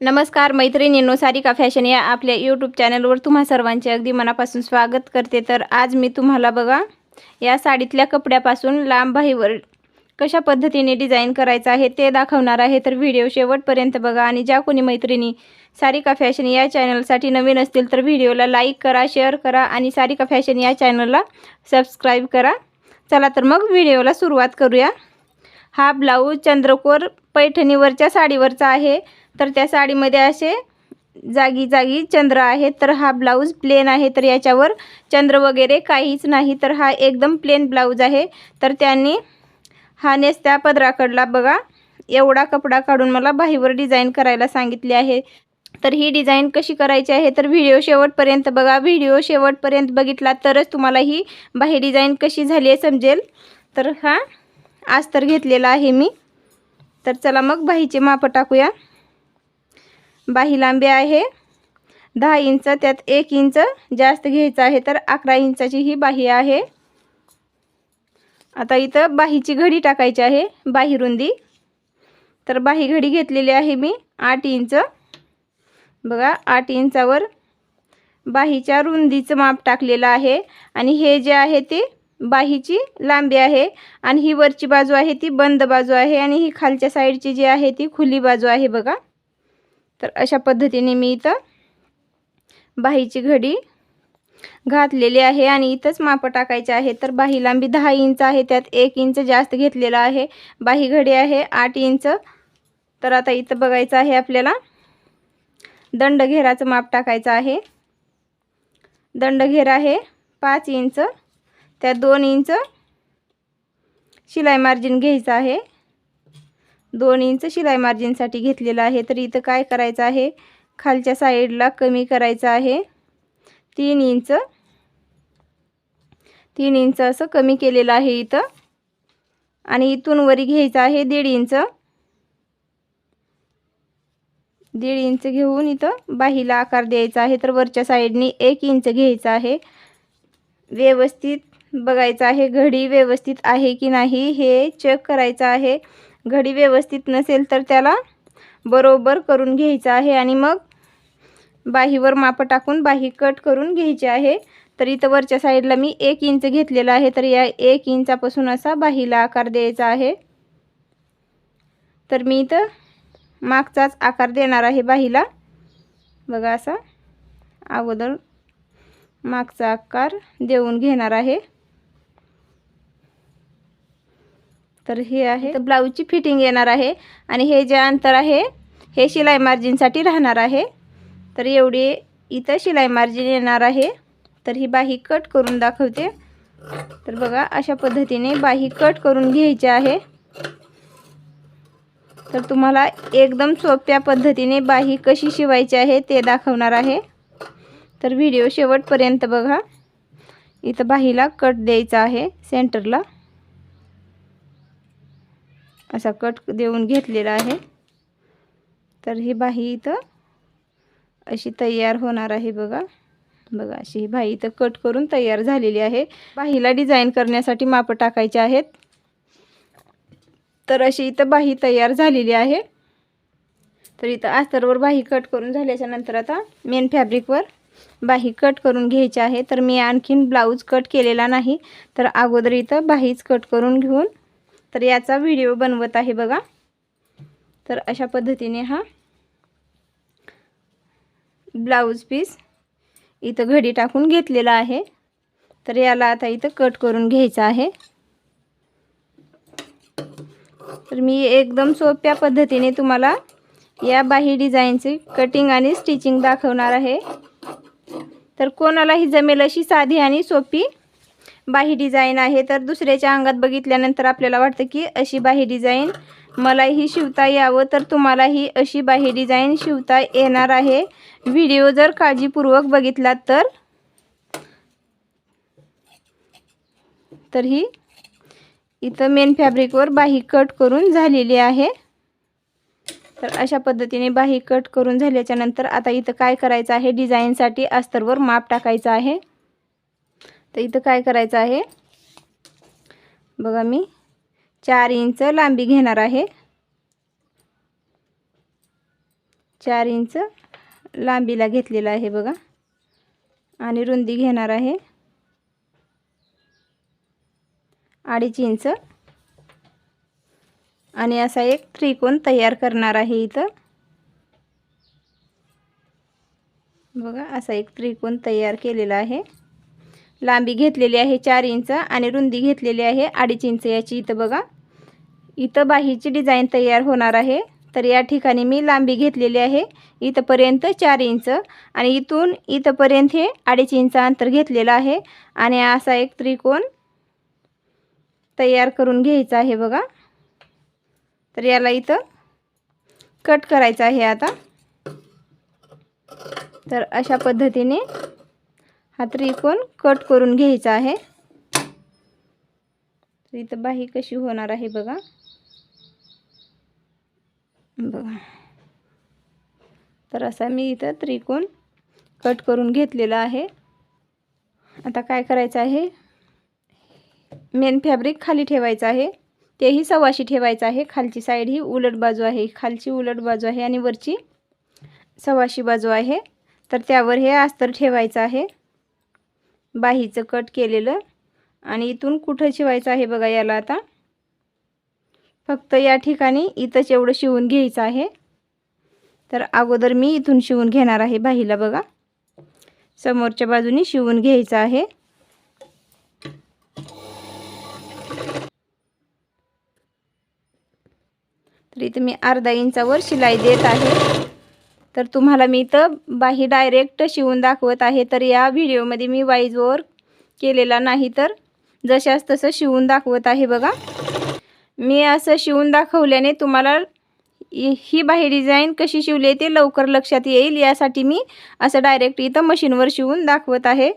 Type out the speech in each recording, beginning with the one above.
नमस्कार मैत्रिणींनो सारिका फॅशन या आपल्या यूट्यूब चॅनलवर तुम्हा सर्वांचे अगदी मनापासून स्वागत करते. तर आज मी तुम्हाला बघा या साडीतल्या कपड्यापासून लांब बाहीवर कशा पद्धतीने डिझाईन करायचं आहे ते दाखवणार आहे. तर व्हिडिओ शेवटपर्यंत बघा आणि ज्या कोणी मैत्रिणी सारिका फॅशन या चॅनलसाठी नवीन असतील तर व्हिडिओला लाईक करा शेअर करा आणि सारिका फॅशन या चॅनलला सबस्क्राईब करा. चला तर मग व्हिडिओला सुरुवात करूया. हा ब्लाऊज चंद्रकोर पैठणीवरच्या साडीवरचा आहे. तर त्या साडीमध्ये असे जागी जागी चंद्र आहेत तर हा ब्लाऊज प्लेन आहे तर याच्यावर चंद्र वगैरे काहीच नाही तर हा एकदम प्लेन ब्लाऊज आहे. तर त्यांनी हा नेसत्या पदराकडला बघा एवढा कपडा काढून मला बाहीवर डिझाईन करायला सांगितले आहे. तर ही डिझाईन कशी करायची आहे तर व्हिडिओ शेवटपर्यंत बघा व्हिडिओ शेवटपर्यंत बघितला तरच तुम्हाला ही बाही डिझाईन कशी झाली आहे समजेल. तर हा आज तर घेतलेला आहे मी. तर चला मग बाहीचे मापं टाकूया. बाही लांबी आहे. दहा इंच त्यात एक इंच जास्त घ्यायचं आहे तर अकरा इंचाची ही बाही आहे. आता इथं बाहीची घडी टाकायची आहे बाही रुंदी. तर बाही घडी घेतलेली आहे मी आठ इंच. बघा आठ इंचावर बाहीच्या रुंदीचं माप टाकलेलं आहे आणि हे जे आहे ते बाहीची लांबी आहे आणि ही वरची बाजू आहे ती बंद बाजू आहे आणि ही खालच्या साईडची जी आहे ती खुली बाजू आहे बघा. तर अशा पद्धतीने मी इथं बाहीची घडी घातलेली आहे आणि इथंच मापं टाकायचे आहे. तर बाही लांबी दहा इंच आहे त्यात एक इंच जास्त घेतलेला आहे. बाही घडी आहे आठ इंच. तर आता इथं बघायचं आहे आपल्याला. दंड घेराचं माप टाकायचं आहे. दंड घेर आहे पाच इंच. त्यात दोन इंच. शिलाई मार्जिन घ्यायचं आहे. दोन इंच शिलाई मार्जिनसाठी घेतलेलं आहे. तर इथं काय करायचं आहे? खालच्या साईडला कमी करायचं आहे. तीन इंच तीन इंच असं कमी केलेलं आहे इथं. आणि इथून वरी घ्यायचं आहे दीड इंच. दीड इंच घेऊन इथं बाहीला आकार द्यायचा आहे. तर वरच्या साईडनी एक इंच घ्यायचं आहे. व्यवस्थित बघायचं आहे घडी व्यवस्थित आहे की नाही हे चेक करायचं आहे. घडी व्यवस्थित नसेल तर त्याला बरोबर करून घ्यायचं आहे. आणि मग बाहीवर मापं टाकून बाही कट करून घ्यायची आहे. तर इथं वरच्या साईडला मी एक इंच घेतलेला आहे. तर या एक इंचापासून असा बाहीला आकार द्यायचा आहे. तर मी इथं मागचाच आकार देणार आहे बाहीला. बघा असा अगोदर मागचा आकार देऊन घेणार आहे. तर हे आहे. तर ब्लाऊजची फिटिंग येणार आहे. आणि हे जे अंतर आहे हे शिलाई मार्जिनसाठी राहणार आहे. तर एवढी इथं शिलाई मार्जिन येणार आहे. तर ही बाही कट करून दाखवते. तर बघा अशा पद्धतीने बाही कट करून घ्यायची आहे. तर तुम्हाला एकदम सोप्या पद्धतीने बाही कशी शिवायची आहे ते दाखवणार आहे. तर व्हिडिओ शेवटपर्यंत बघा. इथं बाहीला कट द्यायचा आहे सेंटरला असा कट देऊन घेतलेला आहे. तर ही बाही इथं अशी तयार होणार आहे बघा. बघा अशी ही बाही इथं कट करून तयार झालेली आहे. बाहीला डिझाईन करण्यासाठी मापं टाकायचे आहेत. तर अशी इथं बाही तयार झालेली आहे. तर इथं अस्तरवर बाही कट करून झाल्याच्यानंतर आता मेन फॅब्रिकवर बाही कट करून घ्यायची आहे. तर मी आणखीन ब्लाऊज कट केलेला नाही. तर अगोदर इथं बाहीच कट करून घेऊन तर याचा व्हिडिओ बनवत आहे बघा. तर अशा पद्धतीने हा ब्लाऊज पीस इथं घडी टाकून घेतलेला आहे. तर याला आता इथं कट करून घ्यायचं आहे. तर मी एकदम सोप्या पद्धतीने तुम्हाला या बाही डिझाईनची कटिंग आणि स्टिचिंग दाखवणार आहे. तर कोणालाही जमेल अशी साधी आणि सोपी बाही डिझाईन आहे. तर दुसऱ्याच्या अंगात बघितल्यानंतर आपल्याला वाटतं की अशी बाही डिझाईन मलाही शिवता यावं. तर तुम्हालाही अशी बाही डिझाईन शिवता येणार आहे. व्हिडिओ जर काळजीपूर्वक बघितला तर. तर ही इथं मेन फॅब्रिकवर बाही कट करून झालेली आहे. तर अशा पद्धतीने बाही कट करून झाल्याच्यानंतर आता इथं काय करायचं आहे? डिझाईनसाठी अस्तरवर माप टाकायचं आहे. तर इथं काय करायचं आहे? बघा मी. चार इंच लांबी घेणार आहे. चार इंच लांबीला घेतलेला आहे बघा. आणि रुंदी घेणार आहे. अडीच इंच. आणि असा एक त्रिकोण तयार करणार आहे इथं. बघा असा एक त्रिकोण तयार केलेला आहे. लांबी घेतलेली आहे चार इंच आणि रुंदी घेतलेली आहे अडीच इंच याची. इथं बघा. इथं बाहीची डिझाईन तयार होणार आहे. तर या ठिकाणी मी लांबी घेतलेली आहे. इथंपर्यंत चार इंच आणि इथून इथंपर्यंत हे अडीच इंच अंतर घेतलेलं आहे. आणि असा एक त्रिकोण तयार करून घ्यायचा आहे बघा. तर याला इथं कट करायचं आहे आता. तर अशा पद्धतीने हा त्रिकोण कट करून घ्यायचा आहे. तर इथं बाही कशी होणार आहे बघा. बघा. तर असा मी इथं त्रिकोण कट करून घेतलेला आहे. आता काय करायचं आहे? मेन फॅब्रिक खाली ठेवायचं आहे. तेही सव्वाशी ठेवायचं आहे. खालची साईड ही उलट बाजू आहे. खालची उलट बाजू आहे आणि वरची सव्वाशी बाजू आहे. तर त्यावर हे अस्तर ठेवायचं आहे. बाहीचं कट केलेलं. आणि इथून कुठं शिवायचं आहे बघा याला आता? फक्त या ठिकाणी इथंच एवढं शिवून घ्यायचं आहे तर अगोदर मी इथून शिवून घेणार आहे बाहीला बघा. समोरच्या बाजूनी शिवून घ्यायचं आहे. तर इथं मी अर्धा इंचावर शिलाई देत आहे. तर तुम्हाला मी इथं बाही डायरेक्ट शिवून दाखवत आहे. तर या व्हिडिओमध्ये मी वाईजवर केलेला नाही तर जशास तसं शिवून दाखवत आहे बघा. मी असं शिवून दाखवल्याने तुम्हाला ही बाही डिझाईन कशी शिवली ते लवकर लक्षात येईल. यासाठी मी असं डायरेक्ट इथं मशीनवर शिवून दाखवत आहे.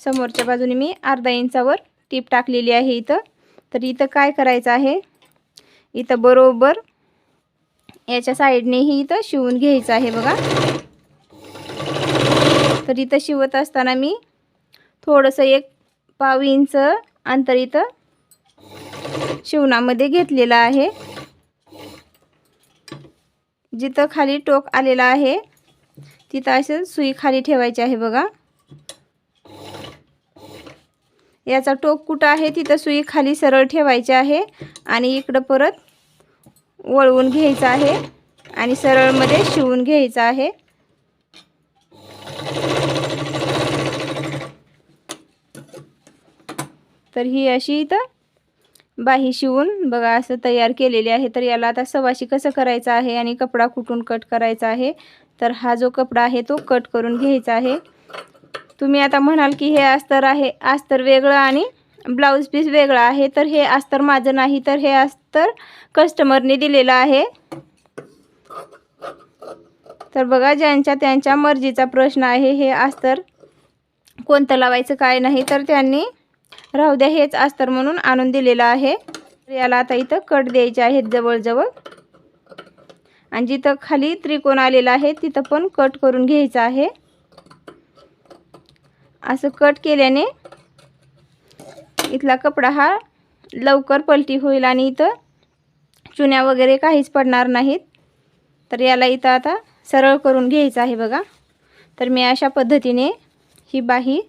समोरच्या बाजूने मी अर्धा इंचावर टीप टाकलेली आहे इथं. तर इथं काय करायचं आहे? इथं बरोबर याच्या साईडनेही इथं शिवून घ्यायचं आहे बघा. तर इथं शिवत असताना मी थोडंसं एक पाव इंच अंतर इथं शिवणामध्ये घेतलेलं आहे. जिथं खाली टोक आलेला आहे तिथं असं सुई खाली ठेवायची आहे बघा. याचा टोक कुठं आहे तिथं सुई खाली सरळ ठेवायची आहे आणि इकडं परत वळवून घ्यायचं आहे आणि सरळमध्ये शिवून घ्यायचं आहे. तर ही अशी इथं बाही शिवून बघा असं तयार केलेली आहे. तर याला आता सवाशी कसं करायचं आहे आणि कपडा कुठून कट करायचा आहे? तर हा जो कपडा आहे तो कट करून घ्यायचा आहे. तुम्ही आता म्हणाल की हे अस्तर आहे अस्तर वेगळं आणि ब्लाऊज पीस वेगळं आहे तर हे अस्तर माझं नाही तर हे अस्तर कस्टमरने दिलेलं आहे. तर बघा ज्यांच्या त्यांच्या मर्जीचा प्रश्न आहे हे अस्तर कोणतं लावायचं काय नाही तर त्यांनी राहू द्या हेच अस्तर म्हणून आणून दिलेलं आहे. याला आता इथं कट द्यायचे आहेत जवळजवळ. आणि जिथं खाली त्रिकोण आलेला आहे तिथं पण कट करून घ्यायचं आहे. असं कट केल्याने इथला कपडा हा लवकर पलटी होईल आणि इथं चुन्या वगैरे काहीच पडणार नाहीत. तर याला इथं आता सरळ करून घ्यायचं आहे बघा. तर मी अशा पद्धतीने ही बाही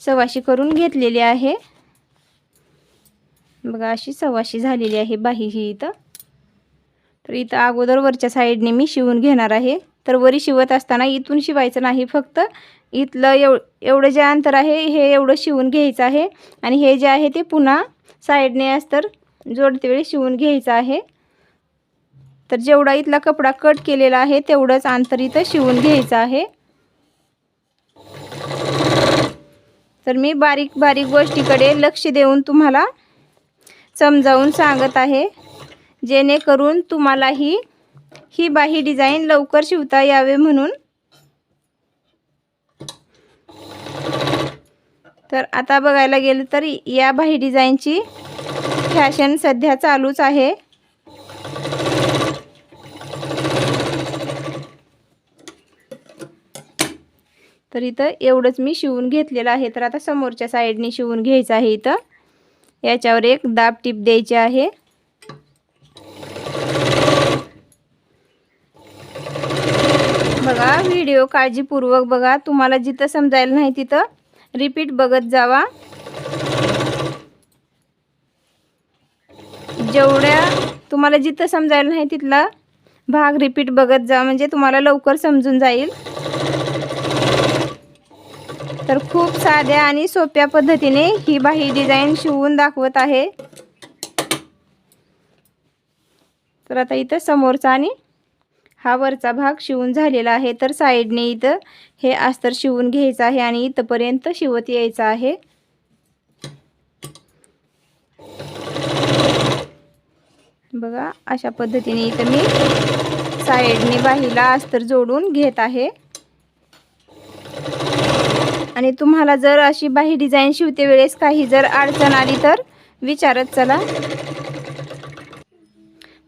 सवाशी करून घेतलेली आहे. बघा अशी सवाशी झालेली आहे बाही ही इथं. तर इथं अगोदर वरच्या साईडने मी शिवून घेणार आहे. तर वरी शिवत असताना इथून शिवायचं नाही फक्त इथलं एव एवढं जे अंतर आहे हे एवढं शिवून घ्यायचं आहे. आणि हे जे आहे ते पुन्हा साईडने अस्तर जोडते वेळी शिवून घ्यायचं आहे. तर जेवढा इथला कपडा कट केलेला आहे तेवढंच अंतर इथं शिवून घ्यायचं आहे. तर मी बारीक बारीक गोष्टीकडे लक्ष देऊन तुम्हाला समजावून सांगत आहे. जेणेकरून तुम्हालाही ही बाही डिझाईन लवकर शिवता यावे म्हणून. तर आता बघायला गेलं तर या बाही डिझाईनची फॅशन सध्या चालूच आहे. तर इथं एवढंच मी शिवून घेतलेलं आहे. तर आता समोरच्या साईडने शिवून घ्यायचं आहे इथं. याच्यावर एक दाब टीप द्यायची आहे. बघा व्हिडिओ काळजीपूर्वक बघा. तुम्हाला जिथं समजायला नाही तिथं रिपीट बघत जावा. जेवढ्या तुम्हाला जिथं समजायला नाही तिथला भाग रिपीट बघत जा म्हणजे तुम्हाला लवकर समजून जाईल. तर खूप साध्या आणि सोप्या पद्धतीने ही बाही डिझाईन शिवून दाखवत आहे. तर आता इथं समोरचा आणि हा वरचा भाग शिवून झालेला आहे. तर साईडने इथं हे अस्तर शिवून घ्यायचं आहे आणि इथंपर्यंत शिवत यायचं आहे. बघा अशा पद्धतीने इथं मी साईडने बाहीला अस्तर जोडून घेत आहे. आणि तुम्हाला जर अशी बाही डिझाईन शिवते वेळेस काही जर अडचण आली तर विचारत चला.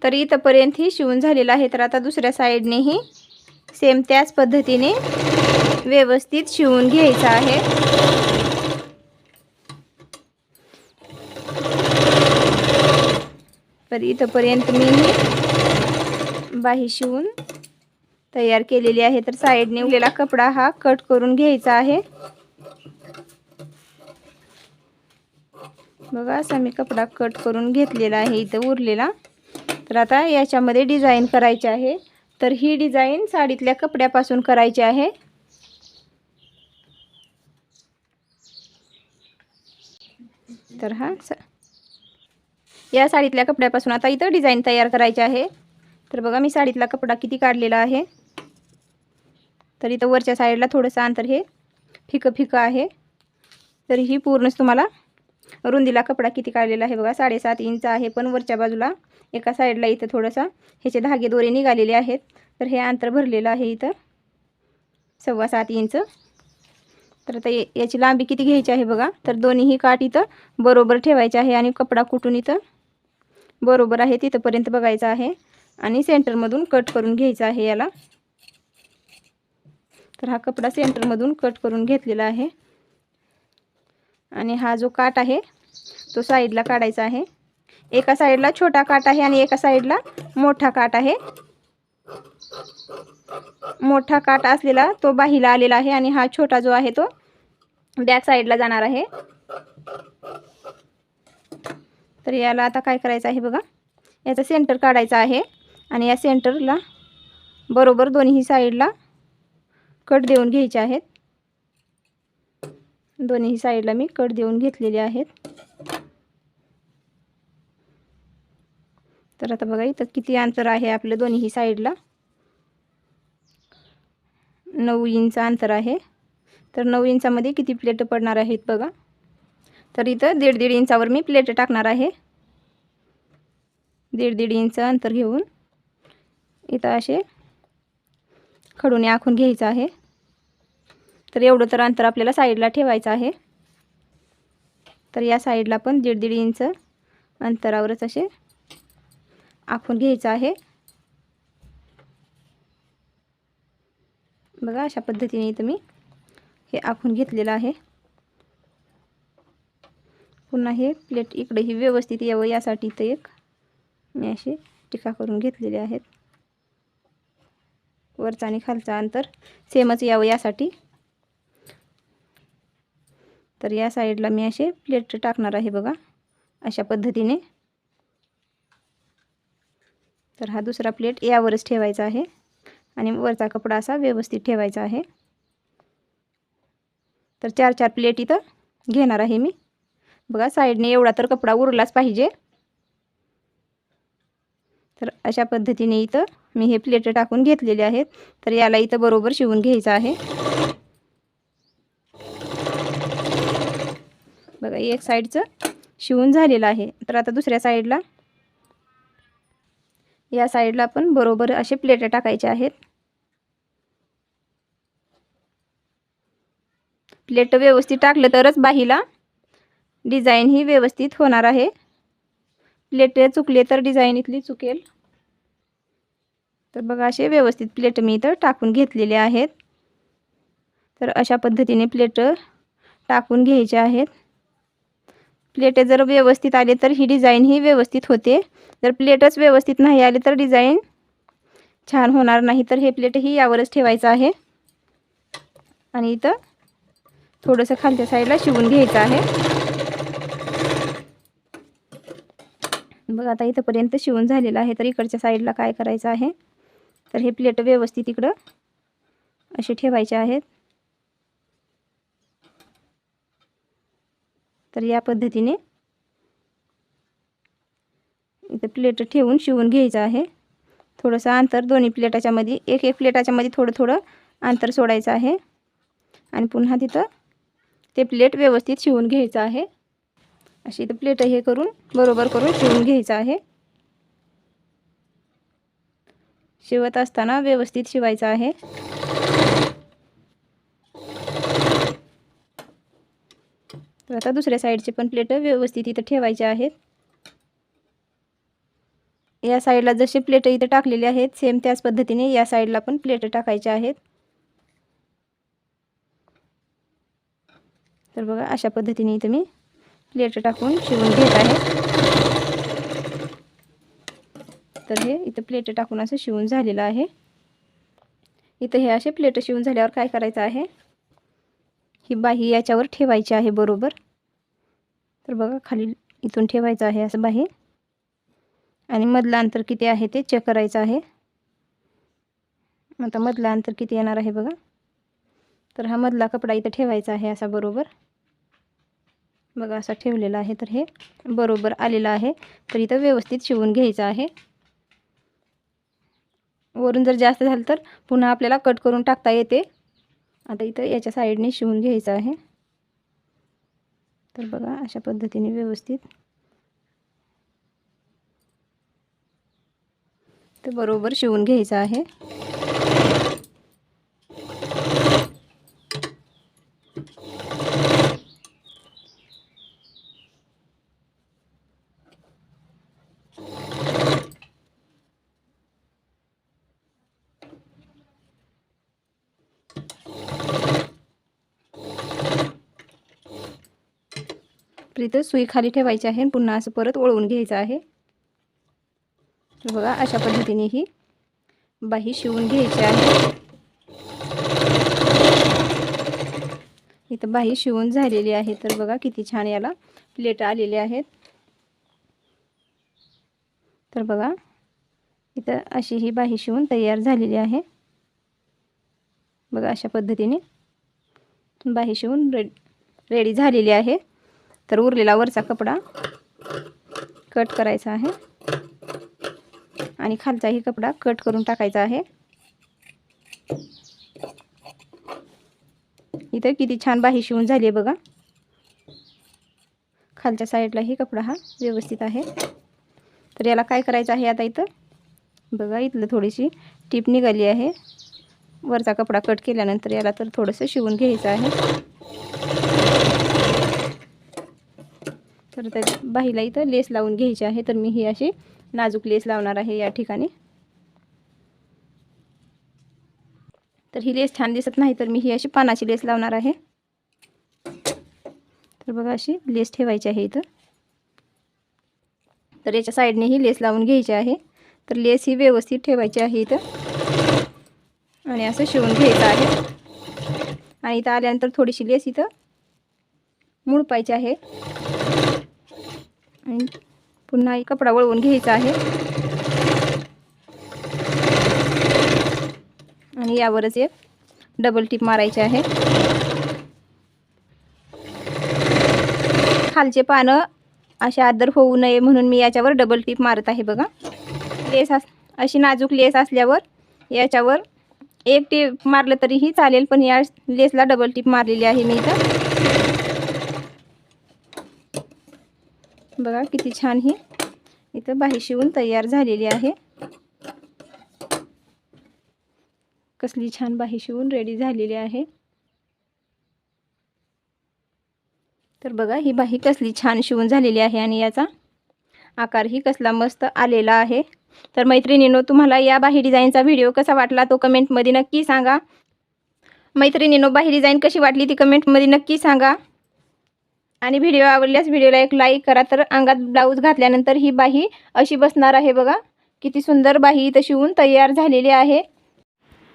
तर इथंपर्यंत ही शिवून झालेलं आहे. तर आता दुसऱ्या साईडनेही सेम त्याच पद्धतीने व्यवस्थित शिवून घ्यायचं आहे. तर इथंपर्यंत मी बाही शिवून तयार केलेली आहे. तर साईडने उरलेला कपडा हा कट करून घ्यायचा आहे. बघा असा मी कपडा कट करून घेतलेला आहे. इथं उरलेला. तर आता याच्यामध्ये डिझाईन करायची आहे. तर ही डिझाईन साडीतल्या कपड्यापासून करायची आहे. तर हा या साडीतल्या कपड्यापासून आता इथं डिझाईन तयार करायची आहे. तर बघा मी साडीतला कपडा किती काढलेला आहे. तर इथं वरच्या साईडला थोडंसं अंतर हे फिकं फिकं आहे. तर ही पूर्णच तुम्हाला रुंदीला कपडा किती काढलेला आहे बघा साडेसात इंच आहे पण वरच्या बाजूला एका साईडला इथं थोडंसं ह्याचे धागे दोरे निघालेले आहेत. तर हे अंतर भरलेलं आहे इथं सव्वा सात इंच. तर आता याची लांबी किती घ्यायची आहे बघा तर दोन्हीही काठ इथं बरोबर ठेवायचे आहे आणि कपडा कुठून इथं बरोबर आहे तिथंपर्यंत बघायचं आहे आणि सेंटरमधून कट करून घ्यायचं आहे याला. तर हा कपडा सेंटरमधून कट करून घेतलेला आहे. आणि हा जो काट आहे तो साईडला काढायचा आहे. एका साईडला छोटा काट आहे आणि एका साईडला मोठा काट आहे. मोठा काट असलेला तो बाहीला आलेला आहे आणि हा छोटा जो आहे तो बॅक साईडला जाणार आहे. तर याला आता काय करायचं आहे बघा. याचा सेंटर काढायचा आहे आणि या सेंटरला बरोबर दोन्ही साईडला कट देऊन घ्यायचे आहेत. दोन्ही साईडला मी कट देऊन घेतलेले आहेत. तर आता बघा इथं किती अंतर आहे आपलं दोन्ही साईडला? नऊ इंच अंतर आहे. तर नऊ इंचामध्ये किती प्लेट पडणार आहेत बघा. तर इथं दीड दीड इंचावर मी प्लेट टाकणार आहे. दीड दीड इंच अंतर घेऊन इथं असे खडूने आखून घ्यायचं आहे. तर एवढं तर अंतर आपल्याला साईडला ठेवायचं आहे. तर या साईडला पण दीड दीड इंच अंतरावरच असे आखून घ्यायचं आहे. बघा अशा पद्धतीने तुम्ही हे आखून घेतलेलं आहे. पुन्हा हे प्लेट इकडे व्यवस्थित यावं यासाठी तर एक मी असे टिका करून घेतलेले आहेत. वरचा आणि खालचा अंतर सेमच यावं यासाठी. तर या साईडला मी असे प्लेट टाकणार आहे बघा अशा पद्धतीने. तर हा दुसरा प्लेट यावरच ठेवायचा आहे आणि वरचा कपडा असा व्यवस्थित ठेवायचा आहे. तर चार चार प्लेट इथं घेणार आहे मी. बघा साईडने एवढा तर कपडा उरलाच पाहिजे. तर अशा पद्धतीने इथं मी हे प्लेट टाकून घेतलेले आहेत. तर याला इथं बरोबर शिवून घ्यायचं आहे. बघा एक साईडचं शिवून झालेलं आहे. तर आता दुसऱ्या साईडला या साईडला पण बरोबर असे प्लेट टाकायचे आहेत. प्लेट व्यवस्थित टाकलं तरच बाहीला डिझाईन ही व्यवस्थित होणार आहे. प्लेट चुकले तर डिझाईन इथली चुकेल. तर बघा असे व्यवस्थित प्लेट मी इथं टाकून घेतलेले आहेत. तर अशा पद्धतीने प्लेट टाकून घ्यायचे आहेत. प्लेटे जर व्यवस्थित आले तर ही डिझाईन ही व्यवस्थित होते. जर प्लेटच व्यवस्थित नाही आले तर डिझाईन छान होणार नाही. तर हे प्लेटही यावरच ठेवायचं आहे. आणि इथं थोडंसं खालच्या साईडला शिवून घ्यायचं आहे. बघा आता इथंपर्यंत शिवून झालेलं आहे. तर इकडच्या साईडला काय करायचं आहे? तर हे प्लेट व्यवस्थित इकडं असे ठेवायचे आहेत. तर या पद्धतीने इथं प्लेट ठेवून शिवून घ्यायचं आहे. थोडंसं अंतर दोन्ही प्लेटाच्यामध्ये एक एक प्लेटाच्यामध्ये थोडं थोडं अंतर सोडायचं आहे. आणि पुन्हा तिथं ते प्लेट व्यवस्थित शिवून घ्यायचं आहे. अशी इथं प्लेट हे करून बरोबर करून शिवून घ्यायचं आहे. शिवत असताना व्यवस्थित शिवायचं आहे. तर आता दुसऱ्या साईडचे पण प्लेट व्यवस्थित इथं ठेवायचे आहेत. या साईडला जसे प्लेटं इथं टाकलेले आहेत सेम त्याच पद्धतीने या साईडला पण प्लेटं टाकायचे आहेत. तर बघा अशा पद्धतीने इथं मी प्लेट टाकून शिवून घेत आहे. तर हे इथं प्लेट टाकून असं शिवून झालेलं आहे. इथं हे असे प्लेट शिवून झाल्यावर काय करायचं आहे? ही बाही याच्यावर ठेवायची आहे बरोबर. तर बघा खाली इथून ठेवायचं आहे असं बाही. आणि मधलं अंतर किती आहे ते चेक करायचं आहे. आता मधलं अंतर किती येणार आहे बघा. तर हा मधला कपडा इथं ठेवायचा आहे असा बरोबर. बघा असा ठेवलेला आहे तर हे बरोबर आलेलं आहे. तर इथं व्यवस्थित शिवून घ्यायचं आहे. वरून जर जास्त झालं तर पुन्हा आपल्याला कट करून टाकता येते. आता इथं याच्या साईडने शिवून घ्यायचं आहे. तर बघा अशा पद्धतीने व्यवस्थित. तर बरोबर शिवून घ्यायचं आहे. इथं सुई खाली ठेवायची आहे पुन्हा असं परत ओळवून घ्यायचं आहे. तर बघा अशा पद्धतीने ही बाही शिवून घ्यायची आहे. इथं बाही शिवून झालेली आहे. तर बघा किती छान याला प्लेट आलेले आहेत. तर बघा इथं अशी ही बाही शिवून तयार झालेली आहे. बघा अशा पद्धतीने बाही शिवून रेड रेडी झालेली आहे. तर उरलेला वरचा कपडा कट करायचा आहे. आणि खालचाही कपडा कट करून टाकायचा आहे. इथं किती छान बाही शिवून झाली आहे बघा. खालच्या साईडलाही कपडा हा व्यवस्थित आहे. तर याला काय करायचं आहे आता इथं? बघा इथलं थोडीशी टीप निघाली आहे. वरचा कपडा कट केल्यानंतर याला तर थोडंसं शिवून घ्यायचं आहे. तर त्या बाहीला इथं लेस लावून घ्यायची आहे तर मी ही अशी नाजूक लेस लावणार आहे या ठिकाणी. तर ही लेस छान दिसत नाही तर मी ही अशी पानाची लेस लावणार आहे. तर बघा अशी लेस ठेवायची आहे इथं. तर याच्या साईडने ही लेस लावून घ्यायची आहे. तर लेस ही व्यवस्थित ठेवायची आहे इथं. आणि असं शिवून घ्यायचं आहे. आणि इथं आल्यानंतर थोडीशी लेस इथं मुडपायची आहे. पुन्हा कपडा वळवून घ्यायचा आहे. आणि यावरच एक डबल टिप मारायची आहे. खालचे पानं असे आदर होऊ नये म्हणून मी याच्यावर डबल टिप मारत आहे बघा. लेस अस अशी नाजूक लेस असल्यावर याच्यावर एक टिप मारलं तरीही चालेल पण या लेसला डबल टिप मारलेली आहे मी इथं. बघा किती छान ही. इथं बाही शिवून तयार झालेली आहे. कसली छान बाही शिवून रेडी झालेली आहे. तर बघा ही बाही कसली छान शिवून झालेली आहे आणि याचा आकारही कसला मस्त आलेला आहे. तर मैत्रिणीनो तुम्हाला या बाही डिझाईनचा व्हिडिओ कसा वाटला तो कमेंटमध्ये नक्की सांगा. मैत्रिणीनो बाही डिझाईन कशी वाटली ती कमेंटमध्ये नक्की सांगा. आणि व्हिडिओ आवडल्यास व्हिडिओला एक लाईक करा. तर अंगात ब्लाऊज घातल्यानंतर ही बाही अशी बसणार आहे बघा. किती सुंदर बाही इथं शिवून तयार झालेली आहे.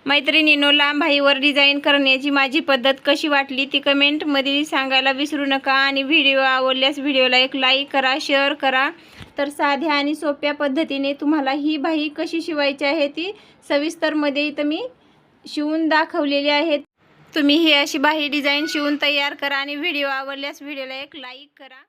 मैत्रिणीनो लांब बाहीवर डिझाईन करण्याची माझी पद्धत कशी वाटली ती कमेंटमध्ये सांगायला विसरू नका. आणि व्हिडिओ आवडल्यास व्हिडिओला एक लाईक करा शेअर करा. तर साध्या आणि सोप्या पद्धतीने तुम्हाला ही बाही कशी शिवायची आहे ती सविस्तरमध्ये इथं मी शिवून दाखवलेली आहे. तुम्ही ही अशी बाही डिझाईन शिवून तयार करा आणि व्हिडिओ आवडल्यास व्हिडिओला एक लाईक करा.